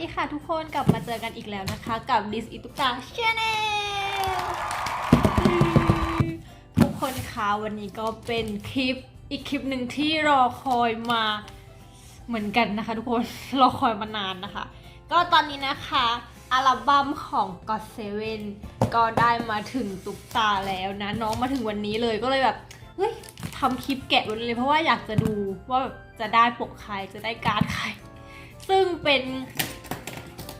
ดีค่ะทุกคนกลับมาเจอกันอีกแล้วนะคะ กับ This i t u k a Channel ทุกคนคะวันนี้ก็เป็นคลิปอีกคลิปหนึ่งที่รอคอยมาเหมือนกันนะคะ ทุกคนรอคอยมานานนะคะ ก็ตอนนี้นะคะอัลบั้มของ God Seven ก็ได้มาถึงตุกตาแล้วนะ น้องมาถึงวันนี้เลยก็เลยแบบเฮ้ยทำคลิปแกะวันเลยเพราะว่าอยากจะดูว่าแบบจะได้ปกใครจะได้การ์ดใครซึ่งเป็น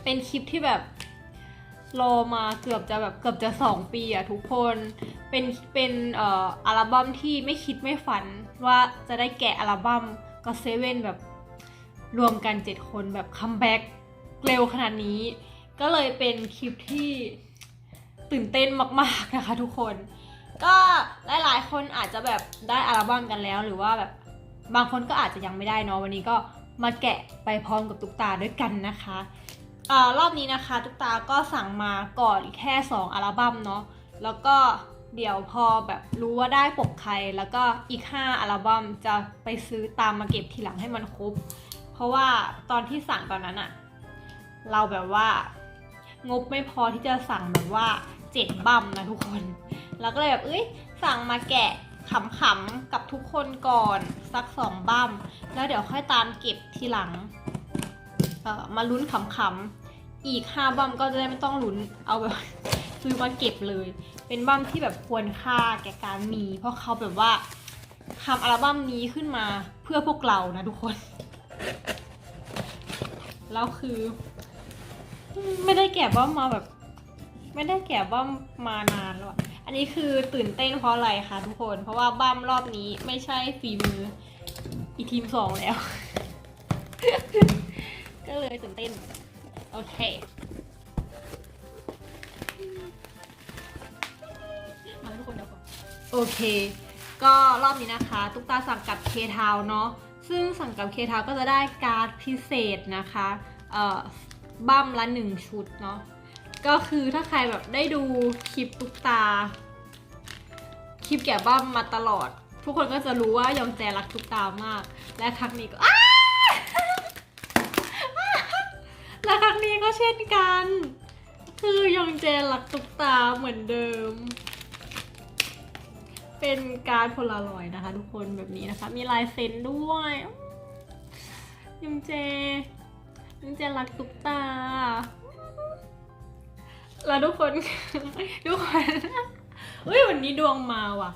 เป็นคลิปที่แบบรอมาเกือบจะแบบเกือบจะสองปีอะทุกคน เป็นเป็นเอ่ออัลบั้มที่ไม่คิดไม่ฝันว่าจะได้แกะอัลบั้มก็เซเว่นแบบรวมกัน 7 คนแบบคัมแบ็กเร็วขนาดนี้ ก็เลยเป็นคลิปที่ตื่นเต้นมากๆนะคะทุกคน ก็หลายๆ คนอาจจะแบบได้อัลบั้มกันแล้ว หรือว่าแบบบางคนก็อาจจะยังไม่ได้เนาะวันนี้ก็มาแกะไปพร้อมกับตุ๊กตาด้วยกันนะคะ อรอบนี้นะคะตุ๊กตาก็สั่งมาก่อนแค่ 2 อัลบั้มเนาะแล้วก็เดี๋ยวพอแบบรู้ว่าได้ปกใคร แล้วก็อีก 5 อัลบั้มจะไปซื้อตามมาเก็บทีหลังให้มันครบ เพราะว่าตอนที่สั่งตอนนั้นอะเราแบบว่างบไม่พอที่จะสั่งแบบว่าเจ็ดบัมนะทุกคนแล้วก็เลยแบบเอ้ยสั่งมาแกะขำๆกับทุกคนก่อนสักสองบัมแล้วเดี๋ยวค่อยตามเก็บทีหลังมาลุ้นขำๆ อีกห้าบัมก็จะได้ไม่ต้องลุ้นเอาแบบซื้อมาเก็บเลย เป็นบัมที่แบบควรค่าแก่การมี เพราะเขาแบบว่าทำอัลบั้มนี้ขึ้นมาเพื่อพวกเรานะทุกคน แล้วคือ ไม่ได้แกะบ้ามาแบบ ไม่ได้แกะบ้ามมานานแล้วอันนี้คือตื่นเต้นเพราะอะไรคะทุกคน เพราะว่าบ้ามรอบนี้ไม่ใช่ฝีมืออีทีมสองแล้ว ก็เลยตื่นเต้น โอเค มาทุกคนเดี๋ยวก่อนโอเค ก็รอบนี้นะคะ ตุ๊กตาสั่งกับเคทาวเนาะ ซึ่งสั่งกับเคทาวก็จะได้การ์ดพิเศษนะคะ เอ่อ บั้มละหนึ่งชุดเนาะ ก็คือถ้าใครแบบได้ดูคลิปตุ๊กตา คลิปแกะบั้มมาตลอด ทุกคนก็จะรู้ว่ายองแจรักตุ๊กตามาก และครั้งนี้ก็อ้า เช่นกัน คือยองแจรักตุ๊กตาเหมือนเดิม เป็นการโพลารอยด์นะคะ ทุกคนแบบนี้นะคะ มีลายเซ็นด้วยยองเจยองเจรักตุ๊กตา แล้วทุกคน ทุกคนเฮ้ยวันนี้ดวงมาว่ะ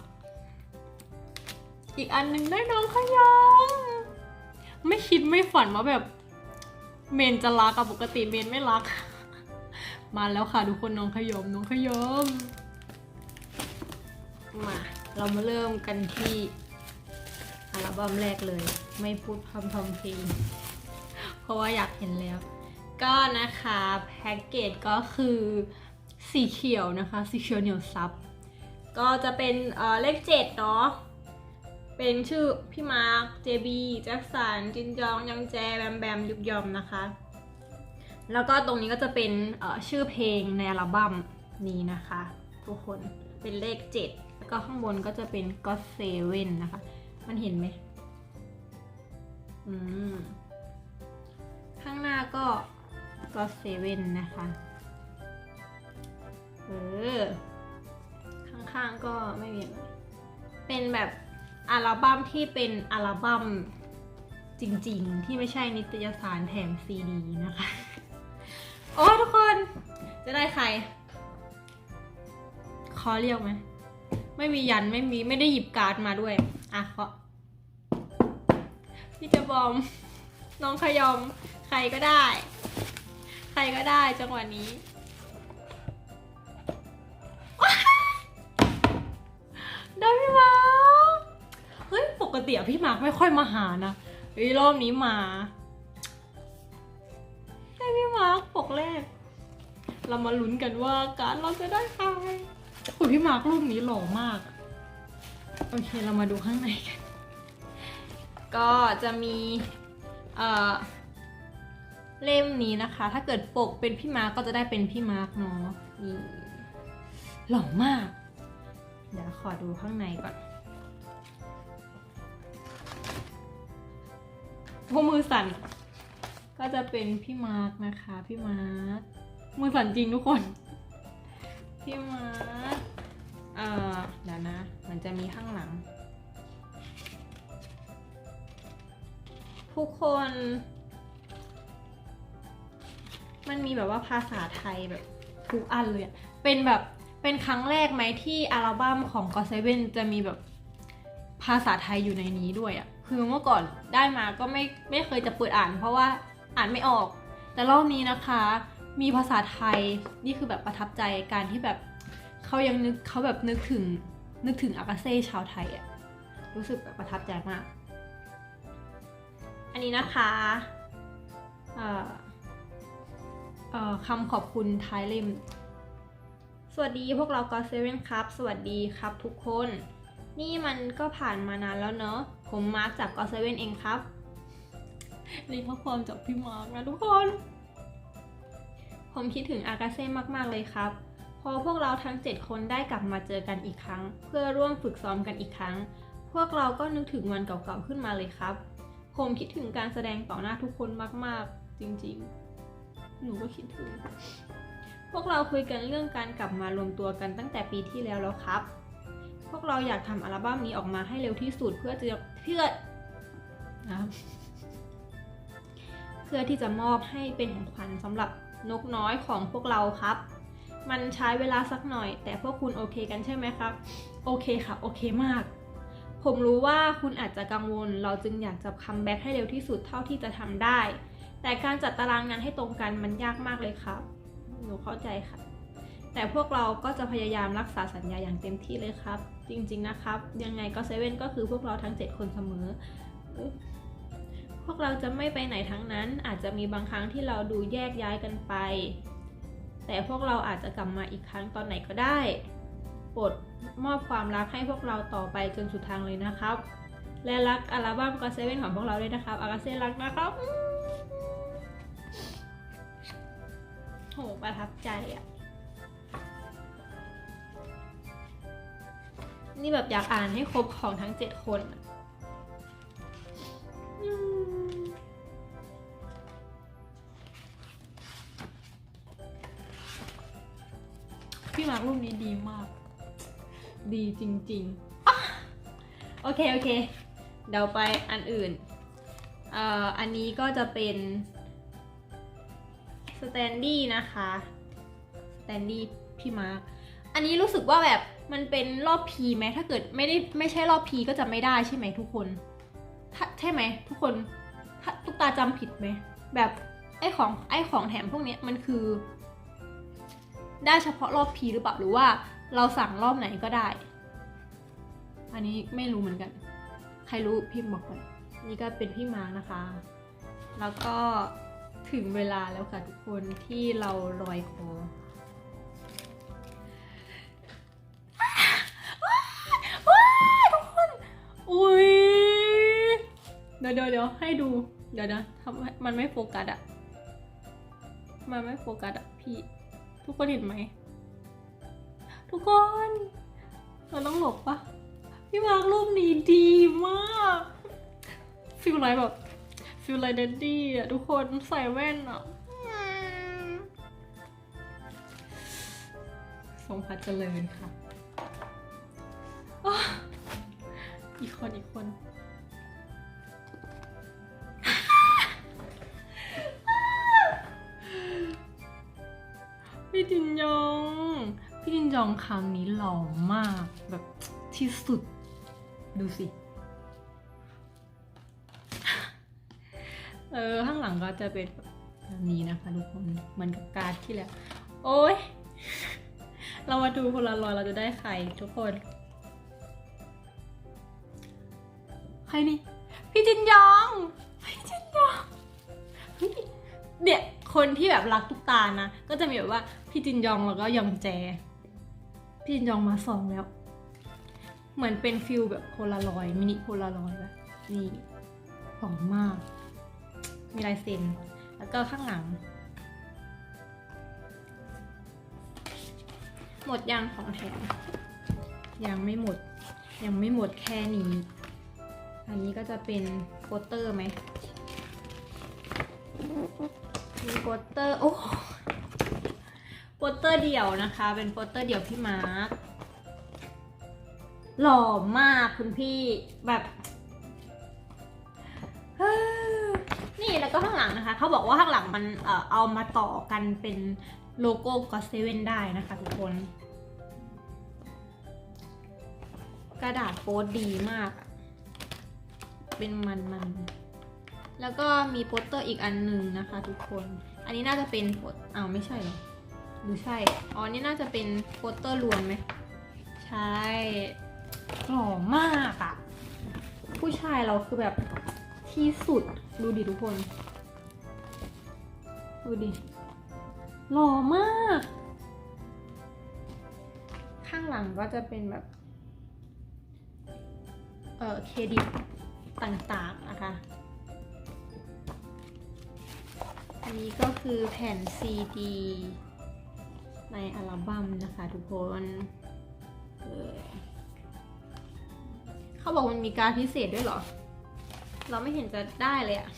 อีกอันหนึ่งได้น้องขยองไม่คิดไม่ฝันว่าแบบ เมนจะรักอะปกติเมนไม่รัก มาแล้วค่ะทุกคนน้องขยมน้องขยม มาเรามาเริ่มกันที่อัลบั้มแรกเลย ไม่พูดพร่ำทำเพลงเพราะว่าอยากเห็นแล้ว ก็นะคะแพ็กเกจก็คือสีเขียวนะคะ สีเขียวเหนียวซับ ก็จะเป็นเออเลขเจ็ดเนาะ เป็นชื่อพี่มาร์ค เจบีแจ็คสัน จินจอง ยังแจ แบมแบม ยุกยอมนะคะ แล้วก็ตรงนี้ก็จะเป็นชื่อเพลงในอัลบั้มนี้นะคะ ทุกคนเป็นเลข 7 แล้วก็ข้างบนก็จะเป็น God Seven นะคะ มันเห็นไหมอืม ข้างหน้าก็ God Seven นะคะ เออ ข้างๆก็ไม่มีเป็นแบบ อัลบั้มที่เป็นอัลบั้มจริงๆ ที่ไม่ใช่นิตยสารแถมซีดีนะคะ โอ้ทุกคนจะได้ใครขอเรียกไหมไม่มียันไม่มีไม่ได้หยิบการ์ดมาด้วย อะเขอพี่จะบอม น้องขยอม ใครก็ได้ ใครก็ได้จังหวะนี้ กติอะพี่มาร์คไม่ค่อยมาหานะเฮ้รอบนี้มาได้พี่มาร์คปกแรก เรามาลุ้นกันว่าการเราจะได้ใครโอ้ยพี่มาร์ครูปนี้หล่อมาก โอเคเรามาดูข้างในกัน ก็จะมีเอ่อเล่มนี้นะคะ ถ้าเกิดปกเป็นพี่มาร์คก็จะได้เป็นพี่มาร์คเนาะนี่หล่อมาก เดี๋ยวขอดูข้างในก่อน โอ้มือสั่น ก็จะเป็นพี่มาร์กนะคะพี่มาร์กมือสั่นจริงทุกคน พี่มาร์กเอ่อเดี๋ยวนะ มันจะมีข้างหลัง ทุกคน มันมีแบบว่าภาษาไทยแบบทุกอันเลยอะเป็นแบบเป็นครั้งแรกไหมที่อัลบั้มของ God Seven จะมีแบบภาษาไทยอยู่ในนี้ด้วยอะ คือเมื่อก่อนได้มาก็ไม่ไม่เคยจะเปิดอ่าน เพราะว่าอ่านไม่ออก แต่รอบนี้นะคะ มีภาษาไทยนี่คือแบบประทับใจการที่แบบเขายังนึกเขาแบบนึกถึงนึกถึงอากาเซ่ชาวไทยอะรู้สึกแบบประทับใจมาก อันนี้นะคะเอ่อคำขอบคุณท้ายเล่ม สวัสดีพวกเราก็เซเว่นครับ สวัสดีครับทุกคน นี่มันก็ผ่านมานานแล้วเนอะ ผมมาร์คจากก็เซเว่นเองครับนี่ข้อความจากพี่มาร์คนะทุกคน ผมคิดถึงอากาเซ่มากๆเลยครับ พอพวกเราทั้ง 7 คนได้กลับมาเจอกันอีกครั้ง เพื่อร่วมฝึกซ้อมกันอีกครั้ง พวกเราก็นึกถึงวันเก่าๆขึ้นมาเลยครับ ผมคิดถึงการแสดงต่อหน้าทุกคนมากๆ จริงๆ หนูก็คิดถึง พวกเราคุยกันเรื่องการกลับมารวมตัวกันตั้งแต่ปีที่แล้วแล้วครับพ วกเราอยากทำอัลบั้มนี้ออกมาให้เร็วที่สุดเพื่อจะเพื่อนะเพื่อที่จะมอบให้เป็นของขวัญสำหรับนกน้อยของพวกเราครับ มันใช้เวลาสักหน่อย แต่พวกคุณโอเคกันใช่ไหมครับ โอเคค่ะ โอเคมาก ผมรู้ว่าคุณอาจจะกังวล เราจึงอยากจะคัมแบ็กให้เร็วที่สุดเท่าที่จะทำได้ แต่การจัดตารางงานให้ตรงกันมันยากมากเลยครับ หนูเข้าใจค่ะ แต่พวกเราก็จะพยายามรักษาสัญญาอย่างเต็มที่เลยครับ จริงๆนะครับ ยังไงก็เซเว่นก็คือพวกเราทั้ง 7 คนเสมอ พวกเราจะไม่ไปไหนทั้งนั้น อาจจะมีบางครั้งที่เราดูแยกย้ายกันไป แต่พวกเราอาจจะกลับมาอีกครั้งตอนไหนก็ได้โปรดมอบความรักให้พวกเราต่อไปจนสุดทางเลยนะครับ และรักอัลบั้มก็เซเว่นของพวกเราด้วยนะครับอากาเซ่รักนะครับโหประทับใจอะ นี่แบบอยากอ่านให้ครบของทั้งเจ็ดคนพี่มาร์ครูปนี้ดีมาก ดีจริงๆ โอเค โอเค เดี๋ยวไปอันอื่น เอ่อ อันนี้ก็จะเป็นสแตนดี้นะคะ สแตนดี้พี่มาร์ค อันนี้รู้สึกว่าแบบมันเป็นรอบพีไหมถ้าเกิดไม่ได้ไม่ใช่รอบพีก็จะไม่ได้ใช่ไหมทุกคนใช่ไหมทุกคนถ้าทุกตาจำผิดไหมแบบไอ้ของไอ้ของแถมพวกนี้มันคือ ได้เฉพาะรอบพีหรือเปล่าหรือว่าเราสั่งรอบไหนก็ได้ อันนี้ไม่รู้เหมือนกัน ใครรู้พิมพ์บอกกันนี่ก็เป็นพี่มาร์นะคะ แล้วก็ถึงเวลาแล้วค่ะทุกคนที่เราลอยคอ ดี๋ยวเดี๋ยวเดี๋ยวให้ดู เดี๋ยวนะทำมันไม่โฟกัสอะมันไม่โฟกัสอะพี่ ทุกคนเห็นไหม ทุกคนเราต้องหลบปะพี่มาร์ครูปนี้ดีมากฟิลไลแบบฟิลไลเดดดี้อะทุกคนใส่แว่นอะทรงพัดเจริญค่ะ อีกคนอีกคน พี่จินยอง พี่จินยองครั้งนี้หล่อมากแบบที่สุด ดูสิ เออ ข้างหลังก็จะเป็นแบบนี้นะคะทุกคนเหมือนกับการดที่แล้ว โอ้ย เรามาดูพลารอยเราจะได้ใครทุกคน ใครนี่ พี่จินยอง พี่จินยองเฮ้ยเนี่ยว คนที่แบบรักทุกตานะ ก็จะมีแบบว่าพี่จินยองแล้วก็ยองแจ พี่จินยองมาสองแล้ว เหมือนเป็นฟิลแบบโพลารอยมินิโพลารอยแบบนี่หอมมาก มีลายเซ็น แล้วก็ข้างหลัง หมดยังของแถม ยังไม่หมด ยังไม่หมดแค่นี้ อันนี้ก็จะเป็นโปสเตอร์ไหม มีโปสเตอร์โอ้โปสเตอร์เดี่ยวนะคะ เป็นโปสเตอร์เดี่ยวพี่มาร์คหล่อมากคุณพี่แบบนี่แล้วก็ข้างหลังนะคะ เขาบอกว่าข้างหลังมันเอ่อเอามาต่อกันเป็นโลโก้ก็เซเว่นได้นะคะทุกคน กระดาษโปสดีมาก เป็นมันมัน แล้วก็มีโปสเตอร์อีกอันหนึ่งนะคะทุกคน อันนี้น่าจะเป็นโปสอ้าวไม่ใช่เหรอหรือใช่ อ๋อ นี่น่าจะเป็นโปสเตอร์รวมไหม ใช่หล่อมากอะผู้ชายเราคือแบบที่สุด ดูดิทุกคน ดูดิ หล่อมาก ข้างหลังก็จะเป็นแบบ เอ่อเครดิตต่างๆนะคะ อันนี้ก็คือแผ่นซีดีในอัลบั้มนะคะทุกคนเออเขาบอกมันมีการพิเศษด้วยเหรอ เราไม่เห็นจะได้เลยอะ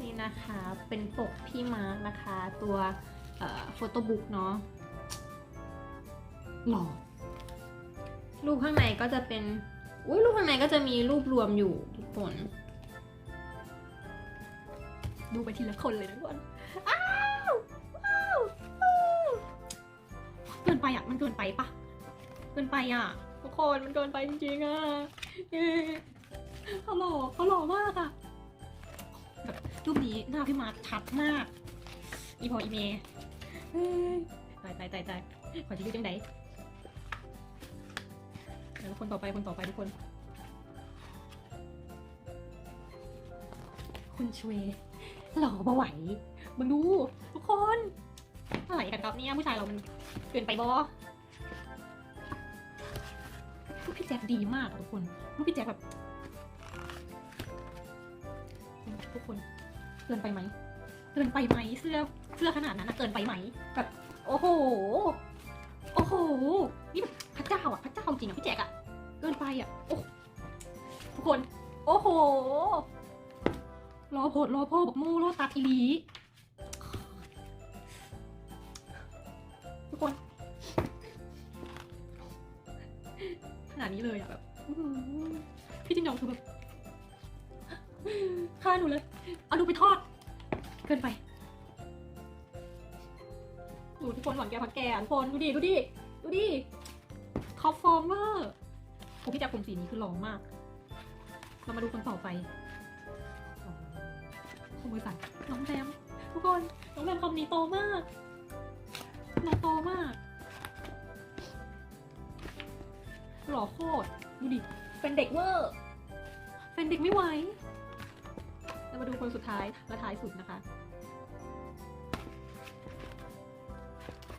นี่นะคะเป็นปกพี่มาร์กนะคะ ตัวโฟโต้บุ๊กเนาะหล่อรูปข้างในก็จะเป็น อุ้ยรูปข้างในก็จะมีรูปรวมอยู่ทุกคน ดูไปทีละคนเลยทุกคนอ้าวว้าวว้าวเกินไปอะ มันเกินไปปะเกินไปอะ ทุกคนมันเกินไปจริงๆอะเย้เขาหล่อเขาหล่อมากอะแบบรูปนี้หน้าพี่มาชัดมาก อีพออีเมย์ตายตายตายตายขอจะยืดยังไงแล้ว คนต่อไปคนต่อไปทุกคน คุณชเวหล่อบ่ไหวมึงดู ทุกคน อะไรกันครับเนี่ยผู้ชายเรามันเกินไปบอลูกพี่แจ็คดีมากทุกคน ลูกพี่แจ็คแบบ ทุกคนเกินไปไหมเกินไปไหมเสื้อเสื้อขนาดนั้นนะเกินไปไหม แบบ โอ้โห โอ้โห นี่แบบพระเจ้าอะ พระเจ้าจริงอะพี่แจ็คอะ เกินไปอะ โอ้ทุกคน โอ้โห รอโพดรอพ่อบอกม่รอตัดอีหลีทุกคน ขนาดนี้เลยอะแบบพี่จินยองคือแบบฆ่าหนูเลย เอาดูไปทอด เกินไปดูทุกคนหวังแกพักแกทุกคนดูดิ ดูดิ ดูดิท็อปฟอร์มเวอร์ โอ้พี่แจ๊คผมสีนี้คือหล่อมาก เรามาดูคนต่อไปขโมยสันน้องแบมทุกคน น้องแบมคำนี้โตมาก น้องโตมาก หล่อโคตร ดูดิ เป็นเด็กเวอร์ เป็นเด็กไม่ไหวเรามาดูคนสุดท้ายและท้ายสุดนะคะ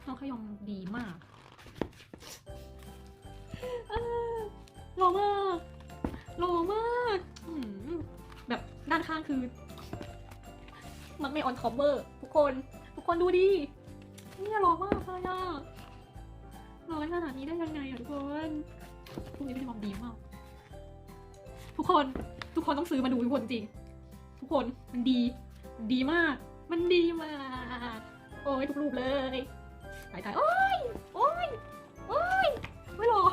น้องขยองดีมาก หล่อมากหล่อมากแบบด้านข้างคือ มันไม่ออนคอเบอร์ ทุกคน ทุกคนดูดิเนี่ยหล่อมากเลยอะหล่อขนาดนี้ได้ยังไงอะทุกคนพวกนี้เป็นมอมดีมาก ทุกคนทุกคนต้องซื้อมาดูทุกคนจริง ทุกคนมันดี ดีมาก มันดีมาก โอ้ยทุกรูปเลยตายตายโอ้ยโอ้ยโอ้ยไม่หรอ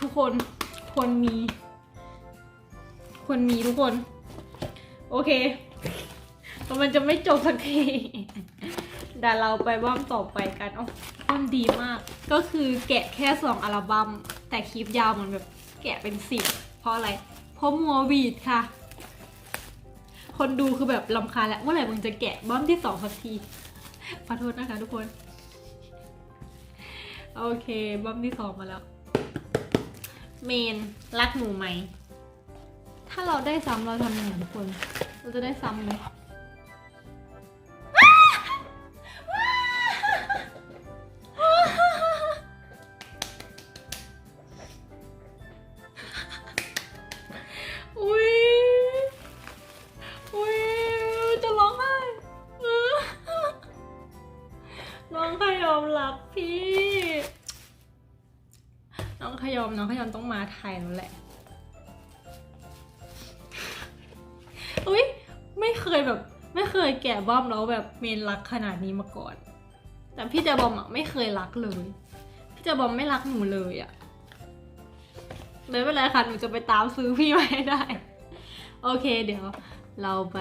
ทุกคนควรมีควรมีทุกคน โอเคแต่มันจะไม่จบสักทีเดี๋ยวเราไปบ้ามต่อไปกันอ๋อมันดีมาก ก็คือแกะแค่สองอัลบัม้มแต่คลิปยาวเหมันแบบแกะเป็นสิบเพราะอะไร เพราะมัววีดค่ะ คนดูคือแบบลำคาแล้วเมื่อไหร่มึงจะแกะบ้ามที่สองสักทีขอโทษนะคะทุกคน โอเคบ้ามที่สองมาแล้ว เมนรักหนูไหม ถ้าเราได้ซ้ำเราทำยังไงทุกคน เราจะได้ซ้ำไหม มน้องขยอมต้องมาไทยแล้วแหละ อุ้ยไม่เคยแบบ ไม่เคยแกะบอมแล้วแบบเมนรักขนาดนี้มาก่อน แต่พี่เจบอมอะไม่เคยรักเลย พี่เจบอมไม่รักหนูเลยอะไม่เป็นไรค่ะหนูจะไปตามซื้อพี่มาให้ได้ โอเค เดี๋ยวเราไป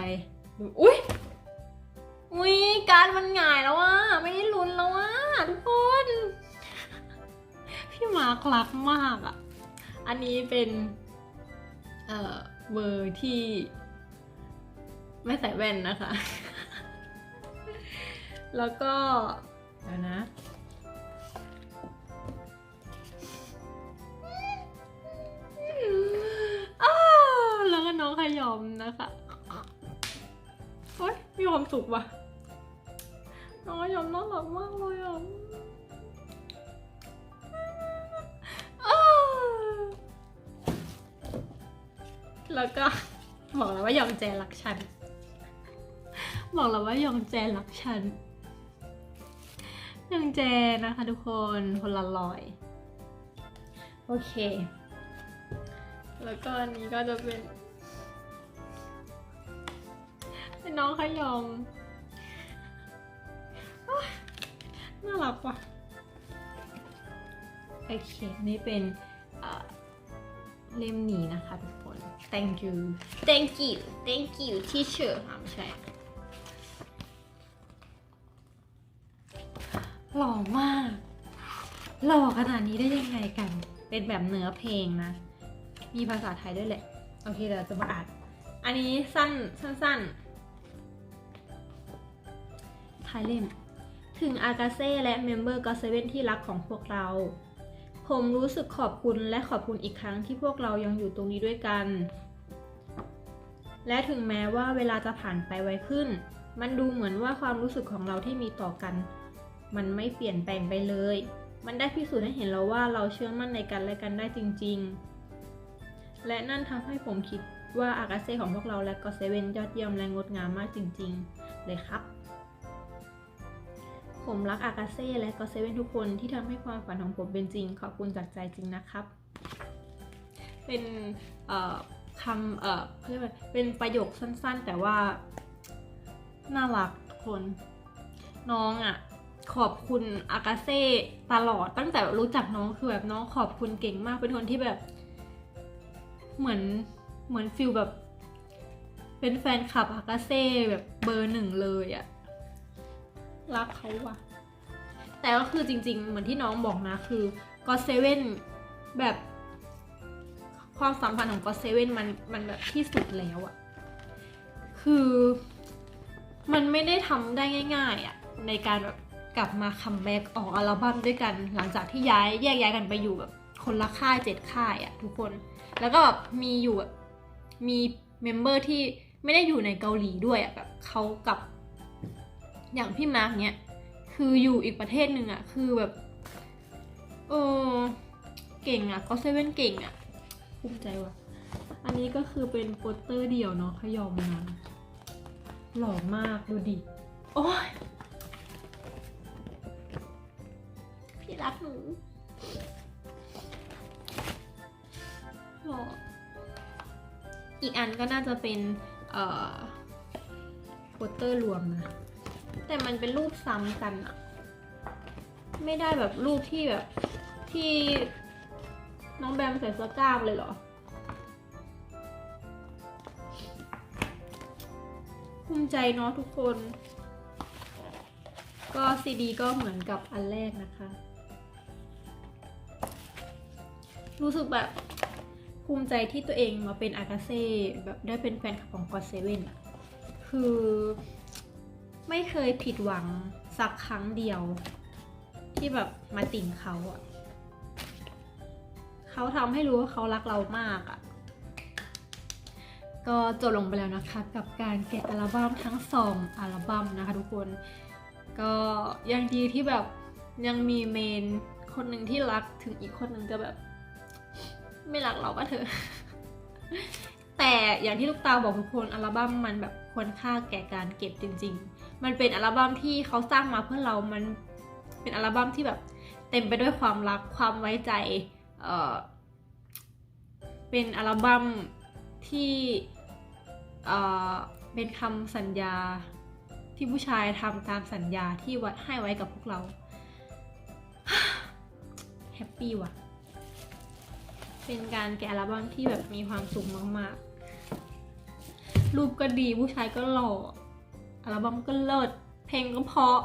อุ้ยอุ้ยการมันหงายแล้วอะไม่ได้ ร์ครักมากอะ อันนี้เป็น เอ่อเบอร์ที่ ไม่ใส่แว่นนะคะ แล้วก็เดี๋ยวนะอ้าวแล้วก็น้องขยอมนะคะโอ๊ยมีความสุขว่ะน้องขยอมน่ารักมากเลยอะ แล้วก็บอกแล้วว่ายองแจรักฉัน บอกแล้วว่ายองแจรักฉันยองแจนะคะทุกคนคนละลอย โอเค แล้วก็อันนี้ก็จะเป็นเป็นน้องขยอมอ๊ะน่ารักว่ะโอเค นี่เป็นเอ่อเล่มนี้นะคะทุกคน thank you thank you thank you teacher ค่ะไม่ใช่หล่อมาก หล่อขนาดนี้ได้ยังไงกัน เป็นแบบเนื้อเพลงนะ มีภาษาไทยด้วยแหละ โอเคเดี๋ยวเราจะมาอ่านอันนี้สั้นสั้นๆท้ายเล่ม ถึงอากาเซ่และเมมเบอร์ก็เซเว่นที่รักของพวกเรา ผมรู้สึกขอบคุณและขอบคุณอีกครั้งที่พวกเรายังอยู่ตรงนี้ด้วยกัน และถึงแม้ว่าเวลาจะผ่านไปไวขึ้น มันดูเหมือนว่าความรู้สึกของเราที่มีต่อกัน มันไม่เปลี่ยนแปลงไปเลย มันได้พิสูจน์ให้เห็นแล้วว่าเราเชื่อมั่นในกันและกันได้จริง ๆ และนั่นทำให้ผมคิดว่าอากาเซ่ของพวกเราและก็เซเว่นยอดเยี่ยมและงดงามมากจริง ๆ เลยครับ ผมรักอากาเซ่และก็เซเว่นทุกคนที่ทำให้ความฝันของผมเป็นจริง ขอบคุณจากใจจริงนะครับ เป็นคำเอ่อเรียกว่าเป็นประโยคสั้นๆ แต่ว่า น่ารักคน น้องอะ ขอบคุณอากาเซ่ตลอดตั้งแต่รู้จักน้องคือแบบน้องขอบคุณเก่งมากเป็นคนที่แบบ เหมือนเหมือนฟิลแบบ เป็นแฟนคลับอากาเซ่แบบเบอร์หนึ่งเลยอะ รักเขาว่ะ แต่ก็คือจริง ๆ เหมือนที่น้องบอกนะ คือก็เซเว่นแบบ ความสัมพันธ์ของก็เซเว่นมันมันแบบที่สุดแล้วอะคือมันไม่ได้ทำได้ง่ายๆอะในการแบบกลับมาคัมแบ็กออกอัลบั้มด้วยกัน หลังจากที่ย้ายแยกย้ายกันไปอยู่แบบ คนละค่ายเจ็ดค่ายอะทุกคน แล้วก็แบบมีอยู่แบบมีเมมเบอร์ที่ไม่ได้อยู่ในเกาหลีด้วยอะแบบเขากลับ อย่างพี่มาร์กเนี้ยคืออยู่อีกประเทศหนึ่งอะคือแบบเออเก่งอะก็เซเว่นเก่งอะภูมิใจว่ะ อันนี้ก็คือเป็นโปสเตอร์เดี่ยวเนาะขยอมมาหล่อมากดูดิ โอ้ยพี่รักหนูหล่ออีกอันก็น่าจะเป็น เอ่อโปสเตอร์รวมนะ แต่มันเป็นรูปซ้ำกันอะไม่ได้แบบรูปที่แบบ ที่น้องแบมใส่เสื้อกล้ามเลยเหรอภูมิใจเนาะทุกคน ก็ซีดีก็เหมือนกับอันแรกนะคะ รู้สึกแบบภูมิใจที่ตัวเองมาเป็นอากาเซ่แบบได้เป็นแฟนคลับของกอดเซเว่นคือ ไม่เคยผิดหวังสักครั้งเดียว ที่แบบมาติ่งเขาอะเขาทำให้รู้ว่าเขารักเรามากอะ่ะก็จบลงไปแล้วนะคะ กับการแกะอัลบั้มทั้งสองอัลบั้มนะคะทุกคน ก็ยังดีที่แบบยังมีเมนคนหนึ่งที่รักถึงอีกคนหนึ่งจะแบบ ไม่รักเราก็เถอะแต่อย่างที่ลูกตาบอกทุกคนอัลบั้มมันแบบควรค่าแก่การเก็บจริง ๆ มันเป็นอัลบั้มที่เขาสร้างมาเพื่อเรา มันเป็นอัลบั้มที่แบบเต็มไปด้วยความรัก ความไว้ใจ เอ่อเป็นอัลบั้มที่เอ่อเป็นคำสัญญาที่ผู้ชายทำตามสัญญาที่ไว้ให้ไว้กับพวกเรา แฮปปี้ว่ะ เป็นการแกะอัลบั้มที่แบบมีความสุขมากๆ รูปก็ดีผู้ชายก็หล่อ อัลบั้มก็เลิศเพลงก็เพราะ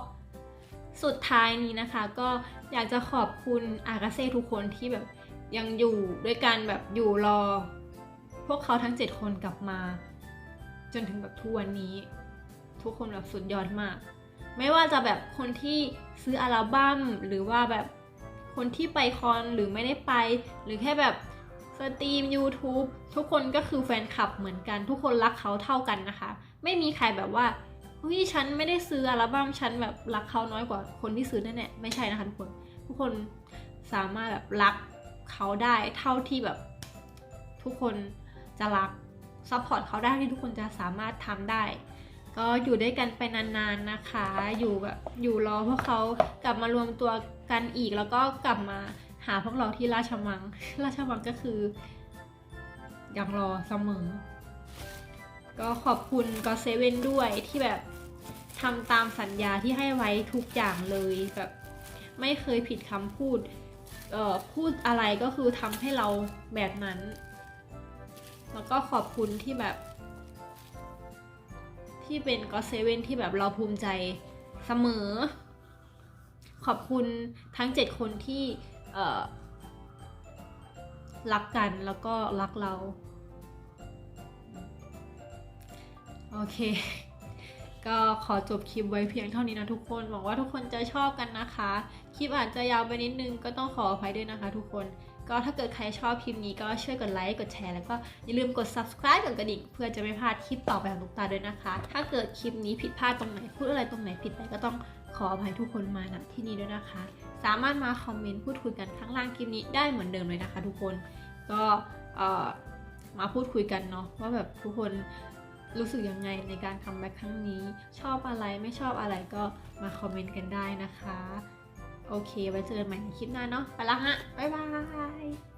สุดท้ายนี้นะคะ ก็อยากจะขอบคุณอากาเซ่ทุกคนที่แบบยังอยู่ด้วยกันแบบอยู่รอ พวกเขาทั้ง 7 คนกลับมา จนถึงแบบทุกวันนี้ ทุกคนแบบสุดยอดมาก ไม่ว่าจะแบบคนที่ซื้ออัลบั้มหรือว่าแบบคนที่ไปคอนหรือไม่ได้ไป หรือแค่แบบสตรีม YouTube ทุกคนก็คือแฟนคลับเหมือนกัน ทุกคนรักเขาเท่ากันนะคะ ไม่มีใครแบบว่า เฮ้ยฉันไม่ได้ซื้ออัลบั้มฉันแบบรักเขาน้อยกว่าคนที่ซื้อแน่ๆไม่ใช่นะคะทุกคน ทุกคนสามารถแบบรักเขาได้เท่าที่แบบทุกคนจะรักซัพพอร์ตเขาได้ที่ทุกคนจะสามารถทำได้ ก็อยู่ด้วยกันไปนานๆนะคะ อยู่แบบอยู่รอพวกเขากลับมารวมตัวกันอีกแล้วก็กลับมาหาพวกเราที่ราชมัง ราชมังก็คือยังรอเสมอ ก็ขอบคุณก็เซเว่นด้วยที่แบบทำตามสัญญาที่ให้ไว้ทุกอย่างเลยแบบไม่เคยผิดคำพูดเอ่อพูดอะไรก็คือทำให้เราแบบนั้น แล้วก็ขอบคุณที่แบบ ที่เป็นก็เซเว่นที่แบบเราภูมิใจเสมอ ขอบคุณทั้ง 7 คนที่เอ่อรักกันแล้วก็รักเรา โอเค ก็ขอจบคลิปไว้เพียงเท่านี้นะทุกคน หวังว่าทุกคนจะชอบกันนะคะ คลิปอาจจะยาวไปนิดนึงก็ต้องขออภัยด้วยนะคะทุกคน ก็ถ้าเกิดใครชอบคลิปนี้ก็ช่วยกดไลค์ กดแชร์ แล้วก็อย่าลืมกด subscribe กดกระดิ่งเพื่อจะไม่พลาดคลิปต่อไปของลูกตาด้วยนะคะ ถ้าเกิดคลิปนี้ผิดพลาดตรงไหน พูดอะไรตรงไหนผิดไปก็ต้องขออภัยทุกคนมาณที่นี้ด้วยนะคะ สามารถมาคอมเมนต์พูดคุยกันข้างล่างคลิปนี้ได้เหมือนเดิมเลยนะคะ ทุกคน ก็มาพูดคุยกันเนาะว่าแบบทุกคน รู้สึกยังไงในการคัมแบ็กครั้งนี้ ชอบอะไรไม่ชอบอะไรก็มาคอมเมนต์กันได้นะคะ โอเคไว้เจอกันใหม่ในคลิปหน้าเนาะไปละฮะ บ๊ายบาย